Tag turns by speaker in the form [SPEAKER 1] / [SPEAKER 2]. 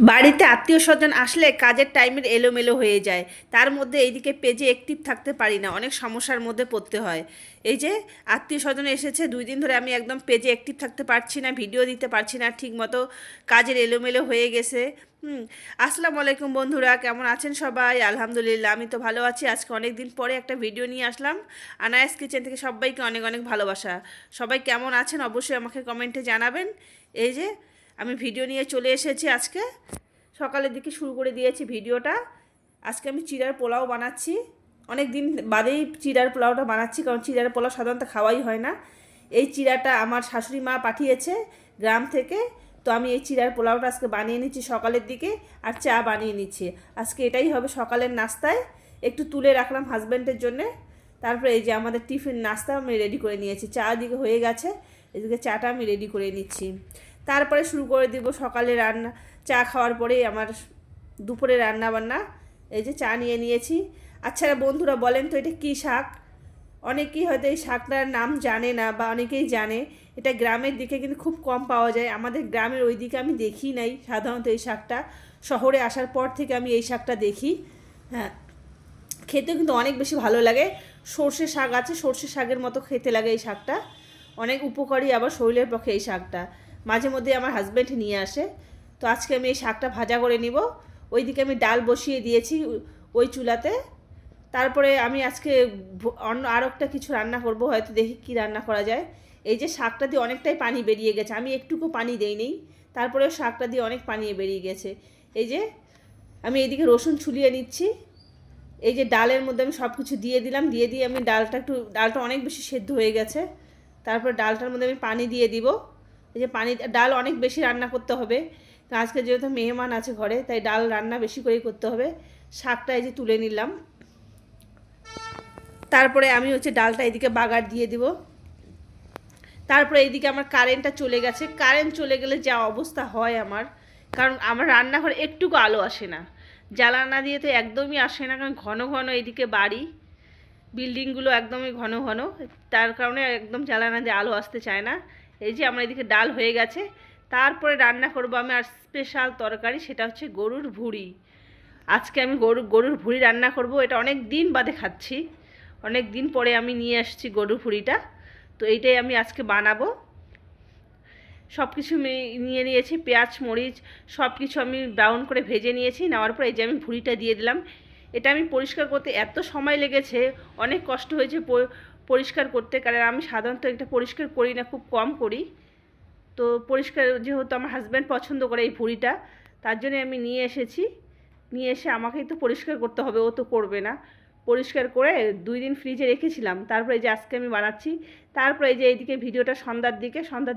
[SPEAKER 1] বাড়িতে আত্মীয় স্বজন আসলে কাজের টাইমের এলোমেলো হয়ে যায়। তার মধ্যে এইদিকে পেজে অ্যাক্টিভ থাকতে পারি না, অনেক সমস্যার মধ্যে পড়তে হয়। এই যে আত্মীয় স্বজন এসেছে, দুই দিন ধরে আমি একদম পেজে অ্যাক্টিভ থাকতে পারছি না ভিডিও দিতে পারছি না, ঠিক মতো কাজের এলোমেলো হয়ে গেছে। হুম, আসসালামু আলাইকুম বন্ধুরা, কেমন আছেন সবাই? আলহামদুলিল্লাহ, আমি তো ভালো আছি। আজকে অনেক দিন পরে একটা ভিডিও নিয়ে আসলাম। আনায়াস কিচেন থেকে সবাইকে অনেক অনেক ভালোবাসা। সবাই কেমন আছেন অবশ্যই আমাকে কমেন্টে জানাবেন। এই যে আমি ভিডিও নিয়ে চলে এসেছি আজকে। সকালের দিকে শুরু করে দিয়েছি ভিডিওটা। আজকে আমি চিড়ার পোলাও বানাচ্ছি। অনেক দিন বাদেই চিড়ার পোলাওটা বানাচ্ছি, কারণ চিড়ার পোলাও সাধারণত খাওয়াই হয় না। এই চিড়াটা আমার শাশুড়ি মা পাঠিয়েছে গ্রাম থেকে। তো আমি এই চিড়ার পোলাওটা আজকে বানিয়ে নিচ্ছি সকালের দিকে আর চা বানিয়ে নিচ্ছি। আজকে এটাই হবে সকালের নাস্তায়। একটু তুলে রাখলাম হাজব্যান্ডের জন্যে। তারপরে এই যে আমাদের টিফিন নাস্তা আমি রেডি করে নিয়েছি। চা দিকে হয়ে গেছে। এদিকে চাটা আমি রেডি করে নিচ্ছি। তারপরে শুরু করে দিব সকালে রান্না। চা খাওয়ার পরেই আমার দুপুরে রান্না বান্না এই যে চা নিয়ে নিয়েছি। আচ্ছা বন্ধুরা বলেন তো, এটা কী শাক? অনেকেই হয়তো এই শাকটার নাম জানে না বা অনেকেই জানে, এটা গ্রামের দিকে কিন্তু খুব কম পাওয়া যায়। আমাদের গ্রামের ওই দিকে আমি দেখি নাই সাধারণত এই শাকটা। শহরে আসার পর থেকে আমি এই শাকটা দেখি। হ্যাঁ খেতেও কিন্তু অনেক বেশি ভালো লাগে। সর্ষে শাক আছে, সর্ষে শাকের মতো খেতে লাগে এই শাকটা। অনেক উপকারী আবার শরীরের পক্ষে এই শাকটা। মাঝে মধ্যে আমার হাজব্যান্ড নিয়ে আসে। তো আজকে আমি এই শাকটা ভাজা করে নিব। ওইদিকে আমি ডাল বসিয়ে দিয়েছি ওই চুলাতে। তারপরে আমি আজকে অন্য আর একটা কিছু রান্না করব, হয়তো দেখি কি রান্না করা যায়। এই যে শাকটা দিয়ে অনেকটাই পানি বেরিয়ে গেছে। আমি একটুকু পানি দেই নেই তারপরে শাকটা দিয়ে অনেক পানি বেরিয়ে গেছে। এই যে আমি এইদিকে রসুন ছুলিয়ে নিচ্ছি। এই যে ডালের মধ্যে আমি সব কিছু দিয়ে দিলাম। দিয়ে দিয়ে আমি ডালটা একটু ডালটা অনেক বেশি সেদ্ধ হয়ে গেছে। তারপর ডালটার মধ্যে আমি পানি দিয়ে দিব। এই যে পানি ডাল অনেক বেশি রান্না করতে হবে। কারণ আজকে যেহেতু মেহমান আছে ঘরে, তাই ডাল রান্না বেশি করেই করতে হবে। শাকটা এই যে তুলে নিলাম। তারপরে আমি হচ্ছে ডালটা এদিকে বাগার দিয়ে দিব। তারপরে এইদিকে আমার কারেন্টটা চলে গেছে। কারেন্ট চলে গেলে যা অবস্থা হয় আমার, কারণ আমার রান্নাঘরে একটুকু আলো আসে না। জ্বালানা দিয়ে তো একদমই আসে না, কারণ ঘন ঘন এইদিকে বাড়ি বিল্ডিংগুলো একদমই ঘন ঘন। তার কারণে একদম জ্বালানা দিয়ে আলো আসতে চায় না। এই যে আমার এদিকে ডাল হয়ে গেছে। তারপরে রান্না করব আমি আর স্পেশাল তরকারি, সেটা হচ্ছে গরুর ভুড়ি। আজকে আমি গরু, গরুর ভুড়ি রান্না করব, এটা অনেক দিন বাদে খাচ্ছি। অনেক দিন পরে আমি নিয়ে আসছি গরুর ভুড়িটা। তো এইটাই আমি আজকে বানাবো। সব কিছু নিয়ে নিয়েছি, পেঁয়াজ, মরিচ সব কিছু আমি ব্রাউন করে ভেজে নিয়েছি। নেওয়ার পর এই যে আমি ভুড়িটা দিয়ে দিলাম। এটা আমি পরিষ্কার করতে এত সময় লেগেছে, অনেক কষ্ট হয়েছে পরিষ্কার করতে, কারণ আমি সাধারণত এটা পরিষ্কার করি না, খুব কম করি। তো পরিষ্কার যেহেতু আমার হাজব্যান্ড পছন্দ করে এই ভুড়িটা, তার জন্যে আমি নিয়ে এসেছি। নিয়ে এসে আমাকেই তো পরিষ্কার করতে হবে, ও তো করবে না। পরিষ্কার করে দুই দিন ফ্রিজে রেখেছিলাম। তারপরে যে আজকে আমি বানাচ্ছি, তারপরে যে এইদিকে ভিডিওটা সন্ধ্যার দিকে, সন্ধ্যার